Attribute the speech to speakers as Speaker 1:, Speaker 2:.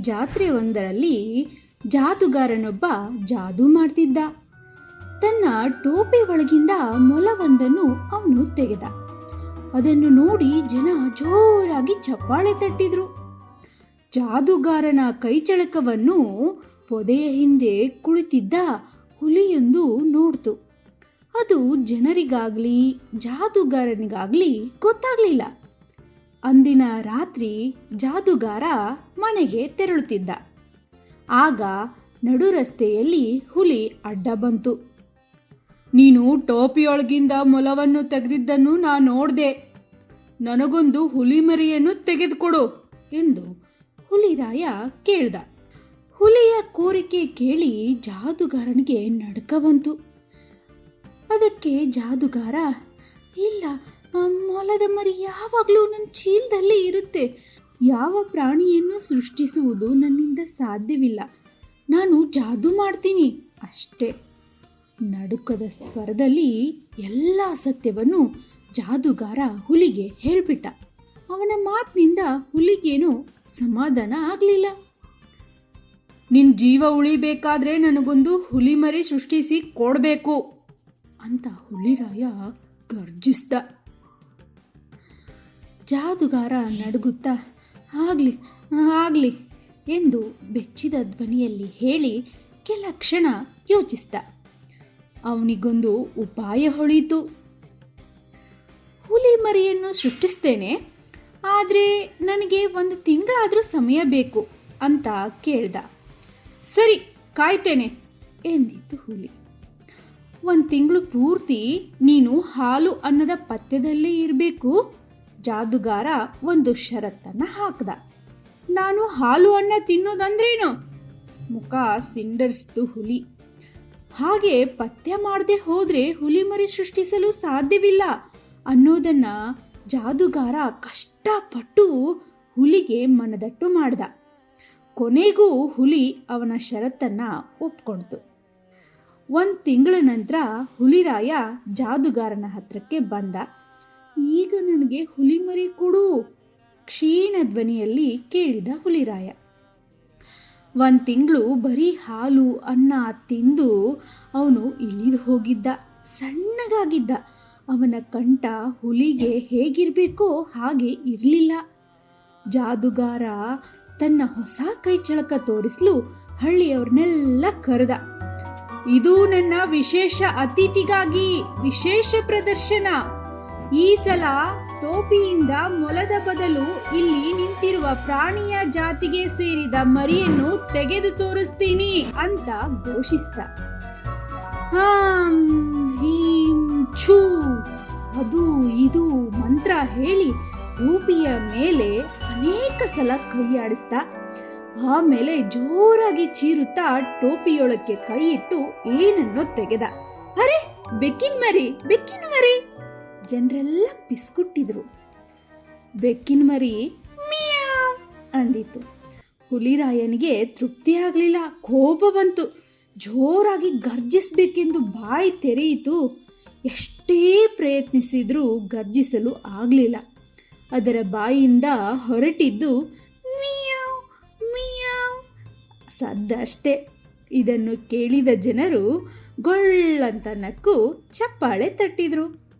Speaker 1: ಜಾತ್ರೆ ಒಂದರಲ್ಲಿ ಜಾದುಗಾರನೊಬ್ಬ ಜಾದೂ ಮಾಡ್ತಿದ್ದ. ತನ್ನ ಟೋಪಿ ಒಳಗಿಂದ ಮೊಲವೊಂದನ್ನು ಅವನು ತೆಗೆದ. ಅದನ್ನು ನೋಡಿ ಜನ ಜೋರಾಗಿ ಚಪ್ಪಾಳೆ ತಟ್ಟಿದ್ರು. ಜಾದುಗಾರನ ಕೈಚಳಕವನ್ನು ಪೊದೆಯ ಹಿಂದೆ ಕುಳಿತಿದ್ದ ಹುಲಿಯೊಂದು ನೋಡ್ತು. ಅದು ಜನರಿಗಾಗ್ಲಿ, ಜಾದುಗಾರನಿಗಾಗ್ಲಿ ಗೊತ್ತಾಗ್ಲಿಲ್ಲ. ಅಂದಿನ ರಾತ್ರಿ ಜಾದುಗಾರ ಮನೆಗೆ ತೆರಳುತ್ತಿದ್ದ. ಆಗ ನಡು ರಸ್ತೆಯಲ್ಲಿ ಹುಲಿ ಅಡ್ಡ ಬಂತು. ನೀನು ಟೋಪಿಯೊಳಗಿಂದ ಮೊಲವನ್ನು ತೆಗೆದಿದ್ದನ್ನು ನಾ ನೋಡಿದೆ. ನನಗೊಂದು ಹುಲಿ ಮರಿಯನ್ನು ತೆಗೆದುಕೊಡು ಎಂದು ಹುಲಿರಾಯ ಕೇಳ್ದ. ಹುಲಿಯ ಕೋರಿಕೆ ಕೇಳಿ ಜಾದುಗಾರನಿಗೆ ನಡುಕ ಬಂತು. ಅದಕ್ಕೆ ಜಾದುಗಾರ, ಇಲ್ಲ ಆ ಮೊಲದ ಮರಿ ಯಾವಾಗಲೂ ನನ್ನ ಚೀಲದಲ್ಲೇ ಇರುತ್ತೆ. ಯಾವ ಪ್ರಾಣಿಯನ್ನು ಸೃಷ್ಟಿಸುವುದು ನನ್ನಿಂದ ಸಾಧ್ಯವಿಲ್ಲ. ನಾನು ಜಾದು ಮಾಡ್ತೀನಿ. ಅಷ್ಟೇ. ನಡುಕದ ಸ್ವರದಲ್ಲಿ ಎಲ್ಲ ಸತ್ಯವನ್ನು ಜಾದುಗಾರ ಹುಲಿಗೆ ಹೇಳಿಬಿಟ್ಟ. ಅವನ ಮಾತಿನಿಂದ ಹುಲಿಗೇನು ಸಮಾಧಾನ ಆಗಲಿಲ್ಲ. ನಿನ್ನ ಜೀವ ಉಳಿಬೇಕಾದ್ರೆ ನನಗೊಂದು ಹುಲಿ ಮರಿ ಸೃಷ್ಟಿಸಿ ಕೊಡಬೇಕು ಅಂತ ಹುಲಿರಾಯ ಗರ್ಜಿಸ್ದ. ಜಾದುಗಾರ ನಡುಗುತ್ತಾ, ಆಗಲಿ ಆಗಲಿ ಎಂದು ಬೆಚ್ಚಿದ ಧ್ವನಿಯಲ್ಲಿ ಹೇಳಿ ಕೆಲ ಕ್ಷಣ ಯೋಚಿಸ್ತ ಅವನಿಗೊಂದು ಉಪಾಯ ಹೊಳೆಯಿತು ಹುಲಿ ಮರಿಯನ್ನು ಸೃಷ್ಟಿಸ್ತೇನೆ, ಆದರೆ ನನಗೆ ಒಂದು ತಿಂಗಳಾದರೂ ಸಮಯ ಬೇಕು ಅಂತ ಕೇಳ್ದ. ಸರಿ, ಕಾಯ್ತೇನೆ ಎಂದಿತ್ತು ಹುಲಿ. ಒಂದು ತಿಂಗಳು ಪೂರ್ತಿ ನೀನು ಹಾಲು ಅನ್ನದ ಪಥ್ಯದಲ್ಲೇ ಇರಬೇಕು. ಜಾದುಗಾರ ಒಂದು ಷರತ್ತನ್ನು ಹಾಕ್ದ. ನಾನು ಹಾಲು ಅನ್ನ ತಿನ್ನೋದಂದ್ರೇನು? ಮುಖ ಸಿಂಡರ್ಸ್ತು ಹುಲಿ. ಹಾಗೆ ಪಥ್ಯ ಮಾಡದೆ ಹೋದ್ರೆ ಹುಲಿ ಮರಿ ಸೃಷ್ಟಿಸಲು ಸಾಧ್ಯವಿಲ್ಲ ಅನ್ನೋದನ್ನ ಜಾದುಗಾರ ಕಷ್ಟಪಟ್ಟು ಹುಲಿಗೆ ಮನದಟ್ಟು ಮಾಡ್ದ. ಕೊನೆಗೂ ಹುಲಿ ಅವನ ಷರತ್ತನ್ನ ಒಪ್ಕೊಳ್ತು ಒಂದು ತಿಂಗಳ ನಂತರ ಹುಲಿರಾಯ ಜಾದುಗಾರನ ಹತ್ರಕ್ಕೆ ಬಂದ. ಈಗ ನನಗೆ ಹುಲಿಮರಿ ಕೊಡು, ಕ್ಷೀಣ ಧ್ವನಿಯಲ್ಲಿ ಕೇಳಿದ ಹುಲಿರಾಯ. ಒಂದು ತಿಂಗಳು ಬರೀ ಹಾಲು, ಅನ್ನ ತಿಂದು ಅವನು ಇಳಿದು ಹೋಗಿದ್ದ, ಸಣ್ಣಗಾಗಿದ್ದ. ಅವನ ಕಂಠ ಹುಲಿಗೆ ಹೇಗಿರಬೇಕೋ ಹಾಗೆ ಇರಲಿಲ್ಲ. ಜಾದುಗಾರ ತನ್ನ ಹೊಸ ಕೈಚಳಕ ತೋರಿಸಲು, ಹಳ್ಳಿಯವ್ರನ್ನೆಲ್ಲ ಕರೆದ. ಇದು ನನ್ನ ವಿಶೇಷ ಅತಿಥಿಗಾಗಿ ವಿಶೇಷ ಪ್ರದರ್ಶನ. ಈ ಸಲ ಟೋಪಿಯಿಂದ ಮೊಲದ ಬದಲು ಇಲ್ಲಿ ನಿಂತಿರುವ ಪ್ರಾಣಿಯ ಜಾತಿಗೆ ಸೇರಿದ ಮರಿಯನ್ನು ತೆಗೆದು ತೋರಿಸ್ತೀನಿ ಅಂತ ಘೋಷಿಸ್ತ. ಹಾಂ ಅದು, ಇದು ಮಂತ್ರ ಹೇಳಿ ಟೋಪಿಯ ಮೇಲೆ ಅನೇಕ ಸಲ ಕೈಯಾಡಿಸ್ತ. ಆಮೇಲೆ ಜೋರಾಗಿ ಚೀರುತ್ತಾ ಟೋಪಿಯೊಳಕ್ಕೆ ಕೈ ಇಟ್ಟು ಏನನ್ನೋ ತೆಗೆದ. ಅರೆ, ಬೆಕ್ಕಿನ ಮರಿ ಬೆಕ್ಕಿನ ಮರಿ. ಜನರೆಲ್ಲ ಪಿಸ್ಕುಟ್ಟಿದ್ರು ಬೆಕ್ಕಿನ ಮರಿ ಮಿಯಾವ್ ಅಂದಿತ್ತು. ಹುಲಿರಾಯನಿಗೆ ತೃಪ್ತಿ ಆಗಲಿಲ್ಲ, ಕೋಪ ಬಂತು. ಜೋರಾಗಿ ಗರ್ಜಿಸಬೇಕೆಂದು ಬಾಯಿ ತೆರೆಯಿತು. ಎಷ್ಟೇ ಪ್ರಯತ್ನಿಸಿದರೂ ಗರ್ಜಿಸಲು ಆಗಲಿಲ್ಲ. ಅದರ ಬಾಯಿಯಿಂದ ಹೊರಟಿದ್ದು ಮಿಯಾವ್ ಮಿಯಾವ್ ಸದ್ದಷ್ಟೇ. ಇದನ್ನು ಕೇಳಿದ ಜನರು ಗೊಳ್ಳಂತ ನಕ್ಕು ಚಪ್ಪಾಳೆ ತಟ್ಟಿದ್ರು.